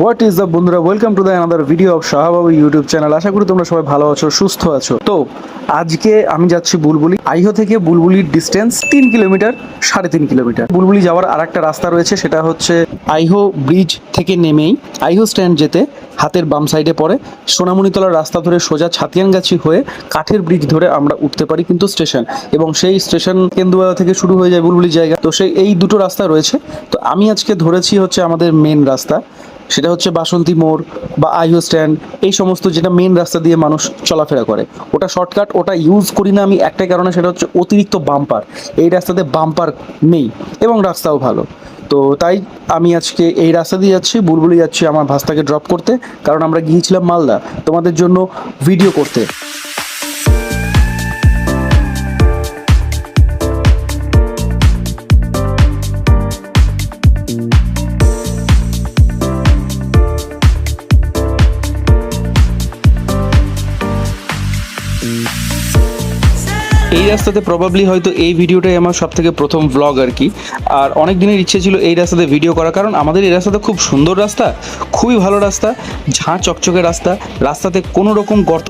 What is the বন্ধুরা? Welcome to the another video of Shahbabu YouTube channel আশা করি তোমরা সবাই ভালো আছো, সুস্থ আছো। তো, আজকে আমি যাচ্ছি বুলবুলি। আইহো থেকে বুলবুলির ডিস্টেন্স তিন কিলোমিটার সাড়ে তিন কিলোমিটার বুলবুলি যাওয়ার আর একটা রাস্তা রয়েছে, সেটা হচ্ছে আইহো ব্রিজ থেকে নেমেই আইহো স্ট্যান্ড যেতে হাতের বাম সাইডে পড়ে। সোনামণিতলার রাস্তা ধরে সোজা ছাতিয়ানগাছি হয়ে কাঠের ব্রিজ ধরে আমরা উঠতে পারি কিন্তু স্টেশন এবং সেই স্টেশন কেন্দুয়া থেকে শুরু হয়ে যায় বুলবুলি জায়গা। তো সেই, এই দুটো রাস্তা রয়েছে। তো আমি আজকে ধরেছি হচ্ছে আমাদের মেন রাস্তা। সেটা হচ্ছে বাসন্তী মোড় বা আইও স্ট্যান্ড, এই সমস্ত যেটা মেন রাস্তা দিয়ে মানুষ চলাফেরা করে। ওটা শর্টকাট ওটা ইউজ করি না আমি একটাই কারণে, সেটা হচ্ছে অতিরিক্ত বাম্পার এই রাস্তাতে বাম্পার নেই এবং রাস্তাও ভালো। তো তাই আমি আজকে এই রাস্তা দিয়ে যাচ্ছি, বুলবুলি যাচ্ছি আমার ভাস্তাকে ড্রপ করতে, কারণ আমরা গিয়েছিলাম মালদা। তোমাদের জন্য ভিডিও করতে। রাস্তাতে প্রবাবলি হয়তো এই ভিডিওটাই আমার সব থেকে প্রথম ব্লগ আর কি। আর অনেক দিনের ইচ্ছে ছিল এই রাস্তাতে ভিডিও করা কারণ আমাদের এই রাস্তাটা খুব সুন্দর রাস্তা, খুবই ভালো রাস্তা, ঝাঁ চকচকে রাস্তা, রাস্তাতে কোনো রকম গর্ত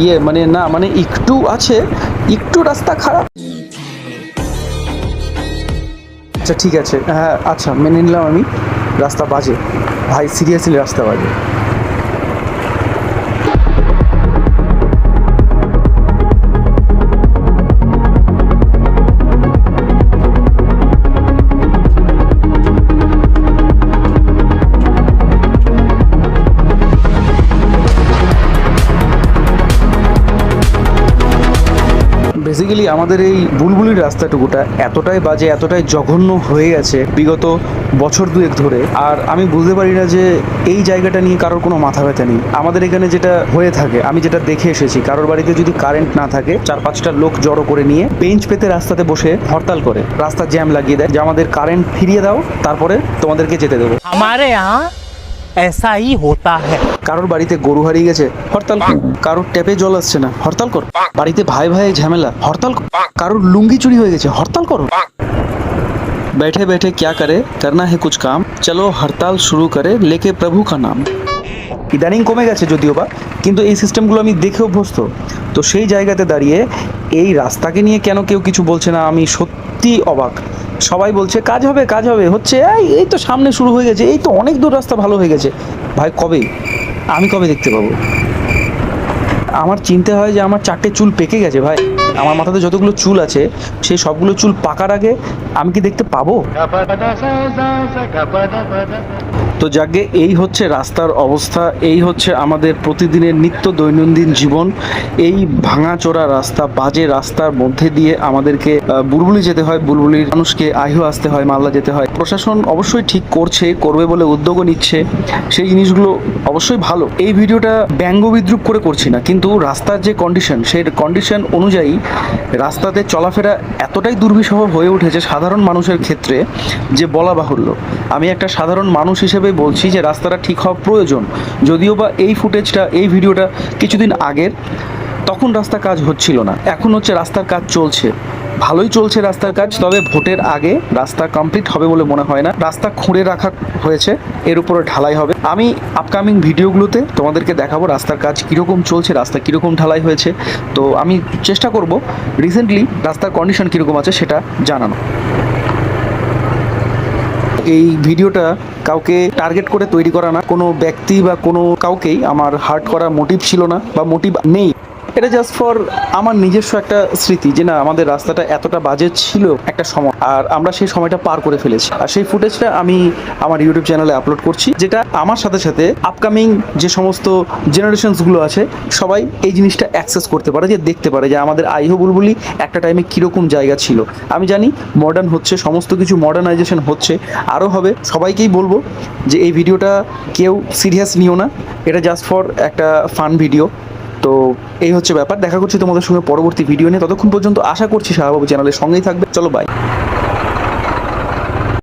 ইয়ে মানে না মানে একটু আছে, একটু রাস্তা খারাপ। আচ্ছা ঠিক আছে। হ্যাঁ আচ্ছা মেনে নিলাম আমি। রাস্তা বাজে। ভাই সিরিয়াসলি রাস্তা বাজে। বেসিক্যালি আমাদের এই বুলবুলির রাস্তাটুকুটা এতটাই বাজে এতটাই জঘন্য হয়ে গেছে বিগত বছর দুয়েক ধরে আর আমি বুঝতে পারি না যে এই জায়গাটা নিয়ে কারোর কোনো মাথা ব্যথা নেই আমাদের এখানে যেটা হয়ে থাকে আমি যেটা দেখে এসেছি কারোর বাড়িতে যদি কারেন্ট না থাকে চার পাঁচটা লোক জড়ো করে নিয়ে বেঞ্চ পেতে রাস্তাতে বসে হরতাল করে রাস্তা জ্যাম লাগিয়ে দেয় যে আমাদের কারেন্ট ফিরিয়ে দাও তারপরে তোমাদেরকে যেতে দেবো हमारे यहाँ ऐसा ही होता है কারোর বাড়িতে গরু হারিয়ে গেছে হরতাল কর। কারোর ট্যাপে জল আসছে না হরতাল কর বাড়িতে ভাই ভাই ঝামেলা হরতাল কর। কারোর লুঙ্গি চুরি হয়ে গেছে হরতাল করো बैठे बैठे क्या करे करना है कुछ काम चलो हड़ताल शुरू करे लेके प्रभु का नाम ইদানিং কমে গেছে যদিও বা কিন্তু এই সিস্টেমগুলো আমি দেখে অভ্যস্ত তো সেই জায়গাতে দাঁড়িয়ে এই রাস্তাকে নিয়ে কেন কেউ কিছু বলছে না আমি সত্যি অবাক সবাই বলছে কাজ হবে কাজ হবে হচ্ছে এই এই তো সামনে শুরু হয়ে গেছে এই তো অনেক দূর রাস্তা ভালো হয়ে গেছে ভাই কবে আমি কবে দেখতে পাবো? আমার চিনতে হয় যে আমার চারটে চুল পেকে গেছে ভাই। আমার মাথাতে যতগুলো চুল আছে, সেই সবগুলো চুল পাকার আগে আমি কি দেখতে পাবো? তো যাকে এই হচ্ছে রাস্তার অবস্থা, এই হচ্ছে আমাদের প্রতিদিনের নিত্য দৈনন্দিন জীবন, এই ভাঙাচোরা রাস্তা, বাজে রাস্তার মধ্যে দিয়ে আমাদেরকে বুলবুলি যেতে হয়, বুলবুলির মানুষকে আহিও আসতে হয়, মালদা যেতে হয়। প্রশাসন অবশ্যই ঠিক করছে, করবে বলে উদ্যোগও নিচ্ছে, সেই জিনিসগুলো অবশ্যই ভালো। এই ভিডিওটা ব্যঙ্গ বিদ্রুপ করে করছি না, কিন্তু রাস্তার যে কন্ডিশন সেই কন্ডিশন অনুযায়ী রাস্তাতে চলাফেরা এতটাই দুর্বিষহ হয়ে উঠেছে সাধারণ মানুষের ক্ষেত্রে যে বলা বাহুল্য। আমি একটা সাধারণ মানুষ হিসেবে বলছি যে রাস্তাটা ঠিক হওয়া প্রয়োজন। যদিও বা এই ফুটেজটা, এই ভিডিওটা কিছুদিন আগের, তখন রাস্তা কাজ হচ্ছিল না। এখন হচ্ছে রাস্তার কাজ চলছে। ভালোই চলছে রাস্তার কাজ, তবে ভোটের আগে রাস্তা কমপ্লিট হবে বলে মনে হয় না। রাস্তা খুঁড়ে রাখা হয়েছে, এর উপরে ঢালাই হবে। আমি আপকামিং ভিডিওগুলোতে তোমাদেরকে দেখাবো রাস্তার কাজ কীরকম চলছে, রাস্তা কীরকম ঢালাই হয়েছে। তো আমি চেষ্টা করব রিসেন্টলি রাস্তার কন্ডিশন কীরকম আছে সেটা জানানো এই ভিডিওটা কাউকে টার্গেট করে তৈরি করা না, কোনো ব্যক্তি বা কোনো কাউকেই আমার হার্ট করা মোটিভ ছিল না বা মোটিভ নেই। এটা জাস্ট ফর আমার নিজস্ব একটা স্মৃতি যে না, আমাদের রাস্তাটা এতটা বাজে ছিল একটা সময়। আর আমরা সেই সময়টা পার করে ফেলেছি। আর সেই ফুটেজটা আমি আমার ইউটিউব চ্যানেলে আপলোড করছি, যেটা আমার সাথে সাথে আপকামিং যে সমস্ত জেনারেশনসগুলো আছে, সবাই এই জিনিসটা অ্যাক্সেস করতে পারে, যে দেখতে পারে যে আমাদের আইহো বুলবুলি একটা টাইমে কীরকম জায়গা ছিল। আমি জানি মডার্ন হচ্ছে, সমস্ত কিছু মডার্নাইজেশন হচ্ছে। আরও হবে, সবাইকেই বলব যে এই ভিডিওটা কেউ সিরিয়াস নিও না। এটা জাস্ট ফর একটা ফান ভিডিও তো এই হচ্ছে ব্যাপার। দেখা করছি তোমাদের সঙ্গে পরবর্তী ভিডিও নিয়ে। ততক্ষণ পর্যন্ত আশা করছি শাহবাবু চ্যানেলের সঙ্গেই থাকবে। চলো বাই